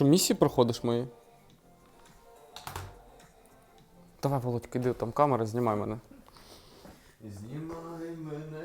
що, місії проходиш мої? Давай, Володька, іди там камера, знімай мене. Знімай мене,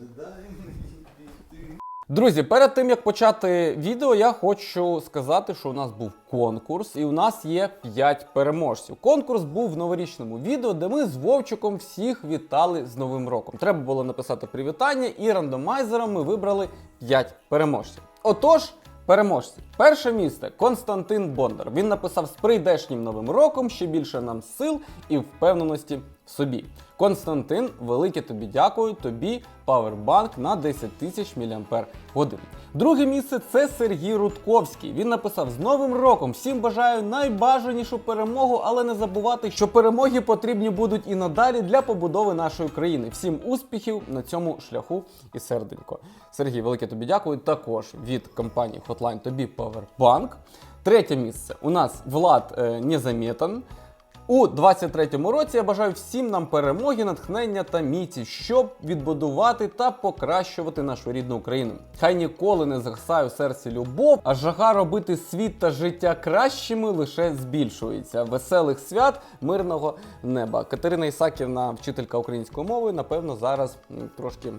не дай мені піти. Друзі, перед тим як почати відео, я хочу сказати, що у нас був конкурс, і у нас є 5 переможців. Конкурс був в новорічному відео, де ми з Вовчиком всіх вітали з Новим роком. Треба було написати привітання, і рандомайзером ми вибрали 5 переможців. Отож. Переможці. Перше місце Константин Бондар. Він написав з прийдешнім новим роком ще більше нам сил і впевненості собі. Константин, велике тобі дякую. Тобі павербанк на 10 тисяч мАч. Друге місце це Сергій Рудковський. Він написав з Новим роком. Всім бажаю найбажанішу перемогу, але не забувати, що перемоги потрібні будуть і надалі для побудови нашої країни. Всім успіхів на цьому шляху і серденько. Сергій, велике тобі дякую. Також від компанії Hotline тобі павербанк. Третє місце у нас Влад е, Незаметан. У 23-му році я бажаю всім нам перемоги, натхнення та міці, щоб відбудувати та покращувати нашу рідну Україну. Хай ніколи не згасає у серці любов, а жага робити світ та життя кращими лише збільшується. Веселих свят, мирного неба. Катерина Ісаківна, вчителька української мови, напевно, зараз трошки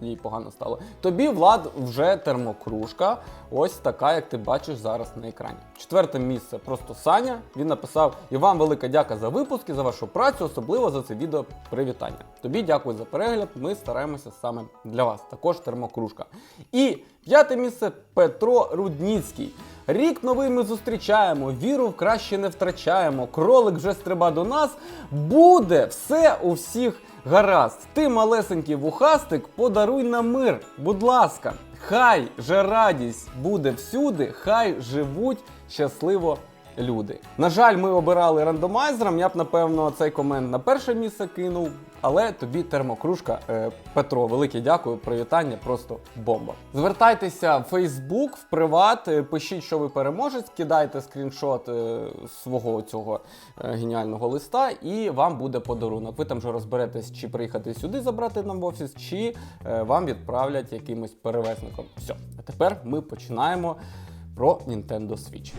їй погано стало. Тобі влад вже термокружка. Ось така, як ти бачиш зараз на екрані. Четверте місце просто Саня. Він написав: І вам велика дяка за випуск і за вашу працю, особливо за це відео привітання. Тобі дякую за перегляд. Ми стараємося саме для вас. Також термокружка. І п'яте місце Петро Рудніцький. Рік новий ми зустрічаємо, віру в краще не втрачаємо. Кролик вже стриба до нас. Буде все у всіх гаразд. Ти, малесенький вухастик, подаруй нам мир, будь ласка. Хай же радість буде всюди, хай живуть щасливо люди. На жаль, ми обирали рандомайзером. Я б напевно цей комент на перше місце кинув. Але тобі термокружка, е, Петро, велике дякую, привітання, просто бомба. Звертайтеся в Фейсбук, в приват, е, пишіть, що ви переможець, кидайте скріншот е, свого цього е, геніального листа, і вам буде подарунок. Ви там вже розберетесь, чи приїхати сюди забрати нам в офіс, чи е, вам відправлять якимось перевезником. Все, а тепер ми починаємо про Nintendo Switch.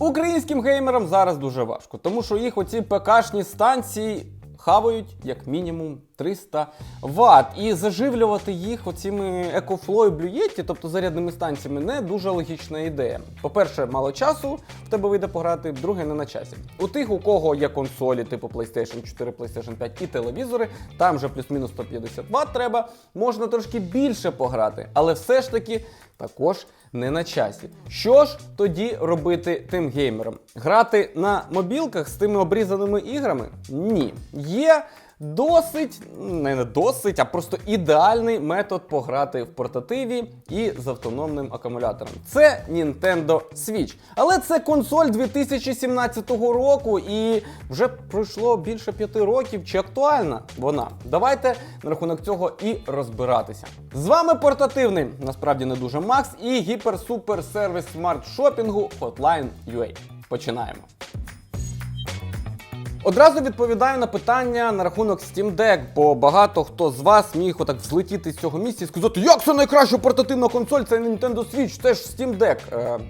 Українським геймерам зараз дуже важко, тому що їх оці ПКшні станції хавають як мінімум 300 Вт. І заживлювати їх оціми EcoFlow і Blue тобто зарядними станціями, не дуже логічна ідея. По-перше, мало часу в тебе вийде пограти, друге, не на часі. У тих, у кого є консолі, типу PlayStation 4, PlayStation 5 і телевізори, там вже плюс-мінус 150 Вт треба, можна трошки більше пограти, але все ж таки також не на часі. Що ж тоді робити тим геймерам? Грати на мобілках з тими обрізаними іграми? Ні. Є досить, не досить, а просто ідеальний метод пограти в портативі і з автономним акумулятором. Це Nintendo Switch. Але це консоль 2017 року, і вже пройшло більше п'яти років. Чи актуальна вона? Давайте на рахунок цього і розбиратися. З вами портативний, насправді не дуже Макс, і гіпер-супер сервіс смарт-шопінгу Hotline UA. Починаємо. Одразу відповідаю на питання на рахунок Steam Deck, бо багато хто з вас міг отак взлетіти з цього місця і сказати, як це найкраща портативна консоль, це Nintendo Switch, це ж Steam Deck. Е,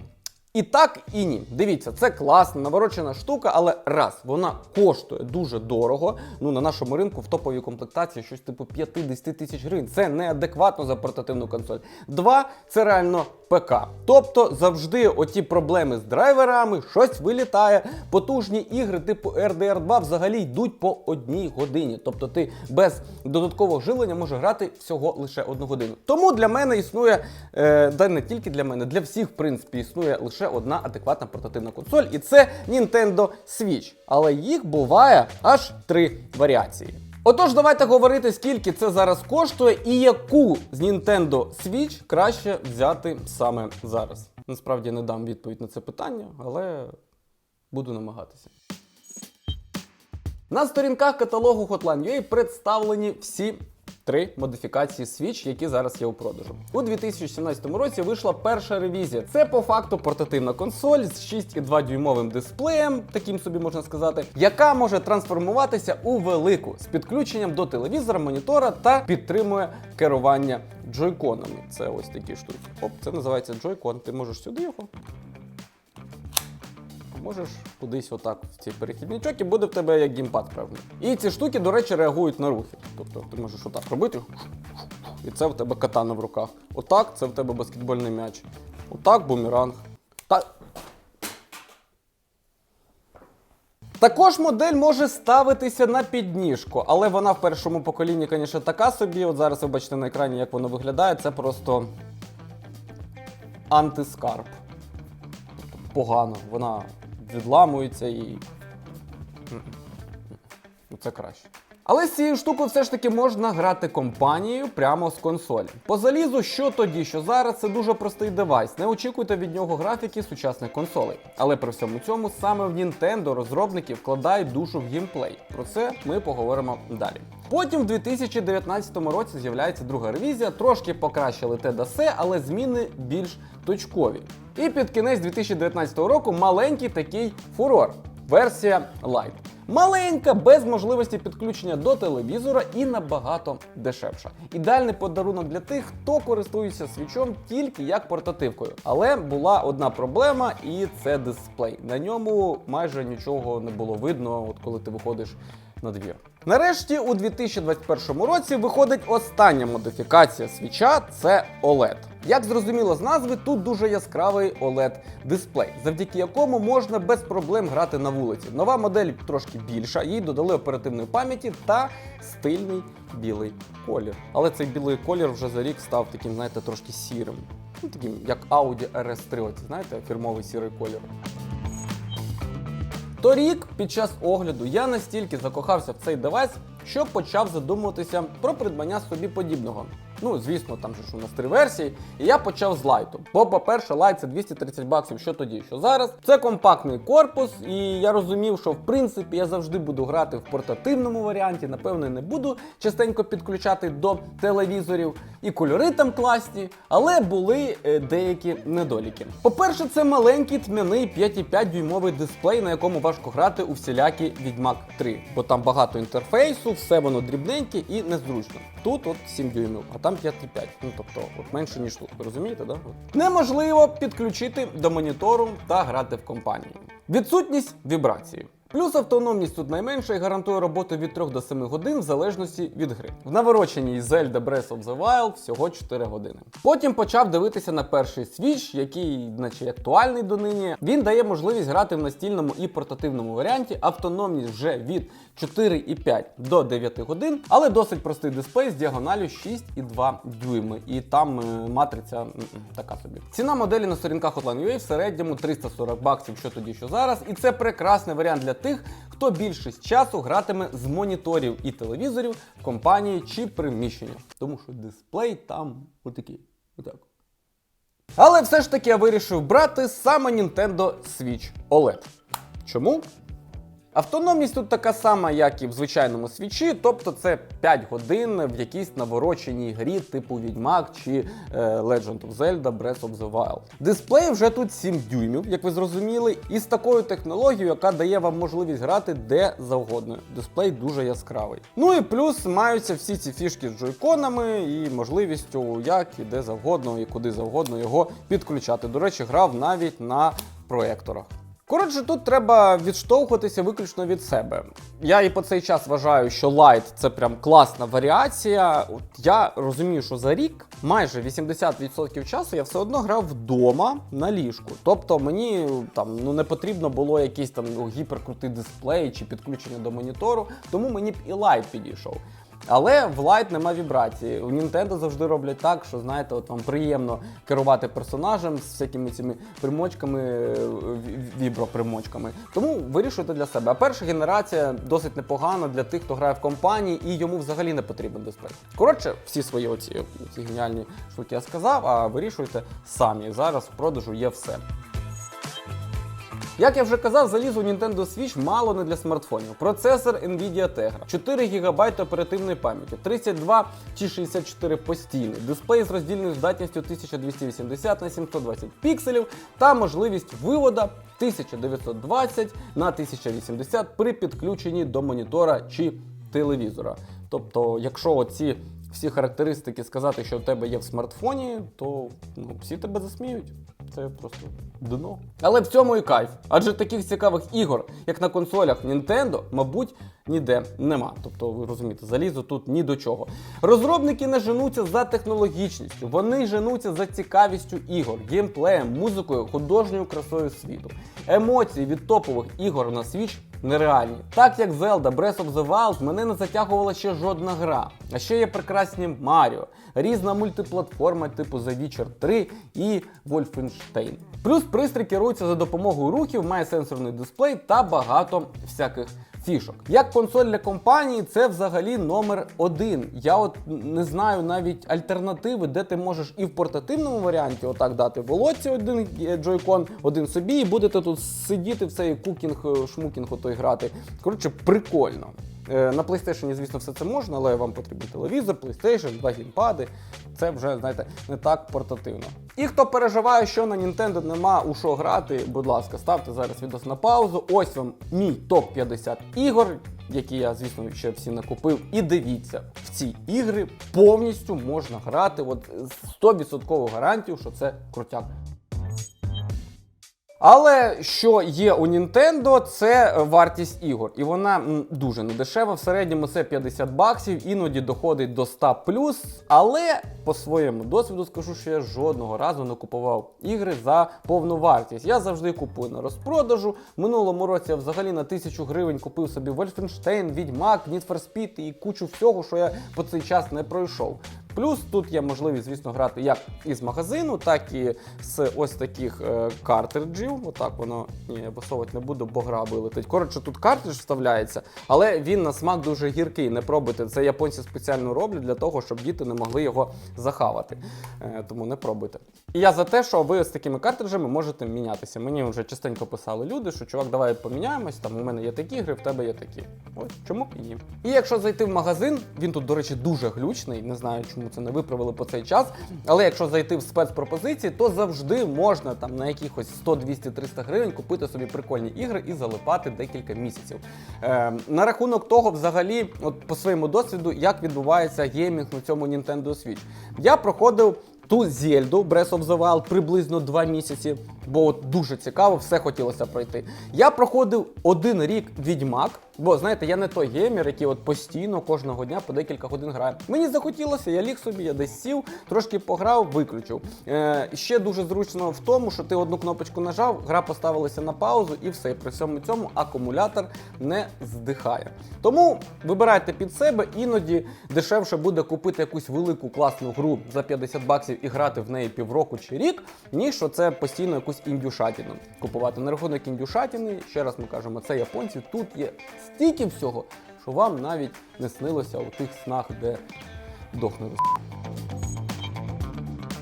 і так, і ні. Дивіться, це класна, наворочена штука, але раз, вона коштує дуже дорого. Ну, на нашому ринку в топовій комплектації щось типу 50 тисяч гривень. Це неадекватно за портативну консоль. Два, це реально ПК. Тобто завжди оті проблеми з драйверами, щось вилітає. Потужні ігри типу RDR 2 взагалі йдуть по одній годині. Тобто ти без додаткового живлення можеш грати всього лише одну годину. Тому для мене існує, е, да не тільки для мене, для всіх, в принципі, існує лише одна адекватна портативна консоль, і це Nintendo Switch. Але їх буває аж три варіації. Отож, давайте говорити, скільки це зараз коштує і яку з Nintendo Switch краще взяти саме зараз. Насправді не дам відповідь на це питання, але буду намагатися. На сторінках каталогу Hotline.ua представлені всі три модифікації Switch, які зараз є у продажу. У 2017 році вийшла перша ревізія. Це по факту портативна консоль з 6,2 дюймовим дисплеєм, таким собі можна сказати, яка може трансформуватися у велику з підключенням до телевізора, монітора та підтримує керування джойконами. Це ось такі штуки. Оп, це називається джойкон. Ти можеш сюди його. Можеш кудись отак в цей перехідничок і буде в тебе як геймпад певний. І ці штуки, до речі, реагують на рухи. Тобто ти можеш отак робити, і це в тебе катана в руках. Отак це в тебе баскетбольний м'яч. Отак бумеранг. Та... Також модель може ставитися на підніжку, але вона в першому поколінні, звісно, така собі. От зараз ви бачите на екрані, як воно виглядає. Це просто антискарб. Погано. Вона відламується і. Ну, Це краще. Але з цією штукою все ж таки можна грати компанією прямо з консолі. По залізу, що тоді, що зараз, це дуже простий девайс. Не очікуйте від нього графіки сучасних консолей. Але при всьому цьому саме в Nintendo розробники вкладають душу в геймплей. Про це ми поговоримо далі. Потім в 2019 році з'являється друга ревізія, трошки покращили те да се, але зміни більш точкові. І під кінець 2019 року маленький такий фурор. Версія Lite. Маленька, без можливості підключення до телевізора і набагато дешевша. Ідеальний подарунок для тих, хто користується свічом тільки як портативкою. Але була одна проблема, і це дисплей. На ньому майже нічого не було видно, от коли ти виходиш на двір. Нарешті, у 2021 році виходить остання модифікація свіча це OLED. Як зрозуміло з назви, тут дуже яскравий oled дисплей, завдяки якому можна без проблем грати на вулиці. Нова модель трошки більша, їй додали оперативної пам'яті та стильний білий колір. Але цей білий колір вже за рік став таким, знаєте, трошки сірим. Ну, таким, як Audi RS3, оці, знаєте, фірмовий сірий колір. Торік, під час огляду, я настільки закохався в цей девайс, що почав задумуватися про придбання собі подібного. Ну, звісно, там же ж у нас три версії, і я почав з лайту. Бо, по-перше, лайт це 230 баксів, що тоді, що зараз. Це компактний корпус, і я розумів, що в принципі я завжди буду грати в портативному варіанті. Напевно, не буду частенько підключати до телевізорів. І кольори там класні, але були е, деякі недоліки. По-перше, це маленький тьмяний 5,5 дюймовий дисплей, на якому важко грати у всілякі Відьмак 3, бо там багато інтерфейсу, все воно дрібненьке і незручно. Тут от 7 дюймів, а там 5,5. Ну тобто, от менше ніж тут. Розумієте, да? От. Неможливо підключити до монітору та грати в компанії. Відсутність вібрації. Плюс автономність тут найменша і гарантує роботу від 3 до 7 годин в залежності від гри. В навороченій Zelda Breath of the Wild всього 4 години. Потім почав дивитися на перший Switch, який, наче актуальний донині. Він дає можливість грати в настільному і портативному варіанті. Автономність вже від 4,5 до 9 годин, але досить простий дисплей з діагоналю 6,2 дюйми. І там е, матриця така собі. Ціна моделі на сторінках Hotline.ua в середньому 340 баксів, що тоді, що зараз. І це прекрасний варіант для тих, хто більшість часу гратиме з моніторів і телевізорів в компанії чи приміщенні. Тому що дисплей там отакий. Отак. Але все ж таки я вирішив брати саме Nintendo Switch OLED. Чому? Автономність тут така сама, як і в звичайному свічі, тобто це 5 годин в якійсь навороченій грі, типу Відьмак чи е, Legend of Zelda Breath of the Wild. Дисплей вже тут 7 дюймів, як ви зрозуміли, і з такою технологією, яка дає вам можливість грати де завгодно. Дисплей дуже яскравий. Ну і плюс маються всі ці фішки з джойконами і можливістю як і де завгодно, і куди завгодно його підключати. До речі, грав навіть на проекторах. Коротше, тут треба відштовхуватися виключно від себе. Я і по цей час вважаю, що Light це прям класна варіація. От я розумію, що за рік майже 80% часу я все одно грав вдома на ліжку. Тобто мені там ну не потрібно було якийсь там гіперкрутий дисплей чи підключення до монітору, тому мені б і Light підійшов. Але в Light нема вібрації. У Nintendo завжди роблять так, що знаєте, от вам приємно керувати персонажем з всякими цими примочками, е, вібропримочками. Тому вирішуйте для себе. А перша генерація досить непогана для тих, хто грає в компанії і йому взагалі не потрібен дисплей. Коротше, всі свої оці, ці геніальні штуки я сказав, а вирішуйте самі. Зараз в продажу є все. Як я вже казав, залізо у Nintendo Switch мало не для смартфонів. Процесор Nvidia Tegra, 4 ГБ оперативної пам'яті, 32 чи 64 постійний, дисплей з роздільною здатністю 1280 на 720 пікселів та можливість вивода 1920 на 1080 при підключенні до монітора чи телевізора. Тобто, якщо оці всі характеристики сказати, що у тебе є в смартфоні, то ну, всі тебе засміють. Це просто дно. Але в цьому і кайф. Адже таких цікавих ігор, як на консолях Nintendo, мабуть, ніде нема. Тобто, ви розумієте, залізо тут ні до чого. Розробники не женуться за технологічністю, вони женуться за цікавістю ігор, геймплеєм, музикою, художньою красою світу. Емоції від топових ігор на Switch нереальні. Так як Zelda Breath of the Wild мене не затягувала ще жодна гра. А ще є прекрасні Маріо, різна мультиплатформа типу The Witcher 3 і Wolfenstein. Плюс пристрій керується за допомогою рухів, має сенсорний дисплей та багато всяких фішок. Як консоль для компанії, це взагалі номер один. Я от не знаю навіть альтернативи, де ти можеш і в портативному варіанті отак дати волоці один е, джойкон, один собі, і будете тут сидіти в цей кукінг, е, шмукінг отой грати. Коротше, прикольно. Е, На PlayStation, звісно, все це можна, але вам потрібен телевізор, PlayStation, два геймпади. Це вже, знаєте, не так портативно. І хто переживає, що на Nintendo нема у що грати, будь ласка, ставте зараз відео на паузу. Ось вам мій топ-50 ігор, які я, звісно, ще всі накупив. І дивіться, в ці ігри повністю можна грати. От 100% гарантію, що це крутяк. Але що є у Nintendo, це вартість ігор. І вона дуже недешева. В середньому це 50 баксів, іноді доходить до 100 плюс. Але по своєму досвіду скажу, що я жодного разу не купував ігри за повну вартість. Я завжди купую на розпродажу. Минулому році я взагалі на 1000 гривень купив собі Wolfenstein, Відьмак, Need for Speed і кучу всього, що я по цей час не пройшов. Плюс тут є можливість, звісно, грати як із магазину, так і з ось таких е, картриджів. Отак воно ні, я висовувати не буду, бо гра вилетить. Коротше, тут картридж вставляється, але він на смак дуже гіркий. Не пробуйте. Це японці спеціально роблять для того, щоб діти не могли його захавати. Е, тому не пробуйте. І я за те, що ви з такими картриджами можете мінятися. Мені вже частенько писали люди, що чувак, давай поміняємось. Там у мене є такі ігри, в тебе є такі. Ось чому б і. І якщо зайти в магазин, він тут, до речі, дуже глючний. Не знаю, чому це не виправили по цей час. Але якщо зайти в спецпропозиції, то завжди можна там на якихось 100, 200, 300 гривень купити собі прикольні ігри і залипати декілька місяців. Е, на рахунок того, взагалі, от по своєму досвіду, як відбувається геймінг на цьому Nintendo Switch. Я проходив ту Зельду Breath of the Wild приблизно 2 місяці, бо от дуже цікаво, все хотілося пройти. Я проходив один рік Відьмак, бо знаєте, я не той геймер, який от постійно кожного дня по декілька годин грає. Мені захотілося, я ліг собі, я десь сів, трошки пограв, виключив. Е, ще дуже зручно в тому, що ти одну кнопочку нажав, гра поставилася на паузу і все. При всьому цьому акумулятор не здихає. Тому вибирайте під себе, іноді дешевше буде купити якусь велику класну гру за 50 баксів і грати в неї півроку чи рік, ніж оце постійно якусь індюшатіну купувати. На рахунок індюшатіни, ще раз ми кажемо, це японці. Тут є стільки всього, що вам навіть не снилося у тих снах, де дохне.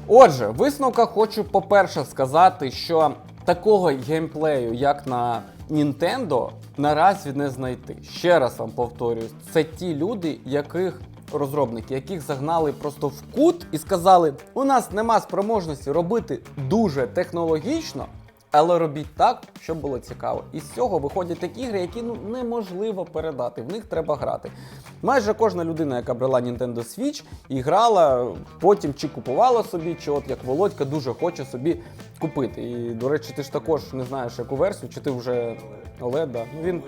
Отже, в висновках хочу, по-перше, сказати, що такого геймплею, як на Nintendo, наразі не знайти. Ще раз вам повторюю, це ті люди, яких розробники, яких загнали просто в кут і сказали: у нас нема спроможності робити дуже технологічно. Але робіть так, щоб було цікаво. І з цього виходять такі ігри, які ну неможливо передати. В них треба грати. Майже кожна людина, яка брала Nintendo Switch і грала, потім чи купувала собі, чи от як Володька дуже хоче собі купити. І, до речі, ти ж також не знаєш, яку версію, чи ти вже OLED, да. Ну, він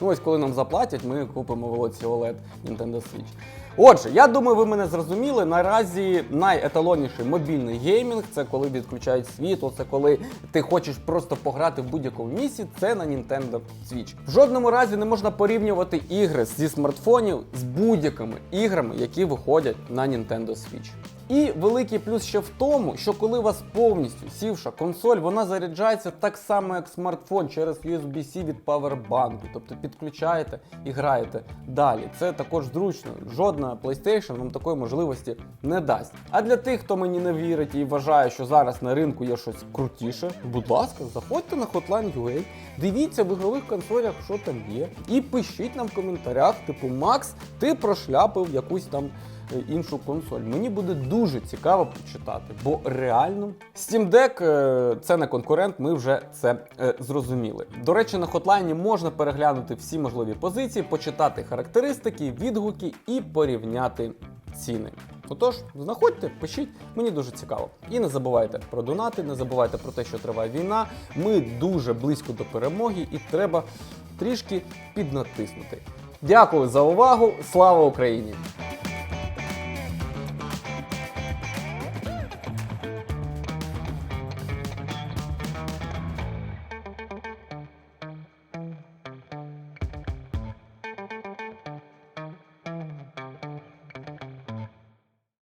Ну ось коли нам заплатять, ми купимо волоці OLED Nintendo Switch. Отже, я думаю, ви мене зрозуміли. Наразі найеталонніший мобільний геймінг це коли відключають світло, це коли ти хочеш просто пограти в будь-якому місці. Це на Nintendo Switch. В жодному разі не можна порівнювати ігри зі смартфонів з будь-якими іграми, які виходять на Nintendo Switch. І великий плюс ще в тому, що коли у вас повністю сівша консоль, вона заряджається так само, як смартфон через USB-C від павербанку. Тобто підключаєте і граєте далі. Це також зручно. Жодна жодна PlayStation вам такої можливості не дасть. А для тих, хто мені не вірить і вважає, що зараз на ринку є щось крутіше, будь ласка, заходьте на Hotline.ua, дивіться в ігрових консолях, що там є, і пишіть нам в коментарях, типу Макс, ти прошляпив якусь там іншу консоль. Мені буде дуже цікаво почитати, бо реально Steam Deck е, це не конкурент, ми вже це е, зрозуміли. До речі, на хотлайні можна переглянути всі можливі позиції, почитати характеристики, відгуки і порівняти ціни. Отож, знаходьте, пишіть, мені дуже цікаво. І не забувайте про донати, не забувайте про те, що триває війна. Ми дуже близько до перемоги і треба трішки піднатиснути. Дякую за увагу! Слава Україні!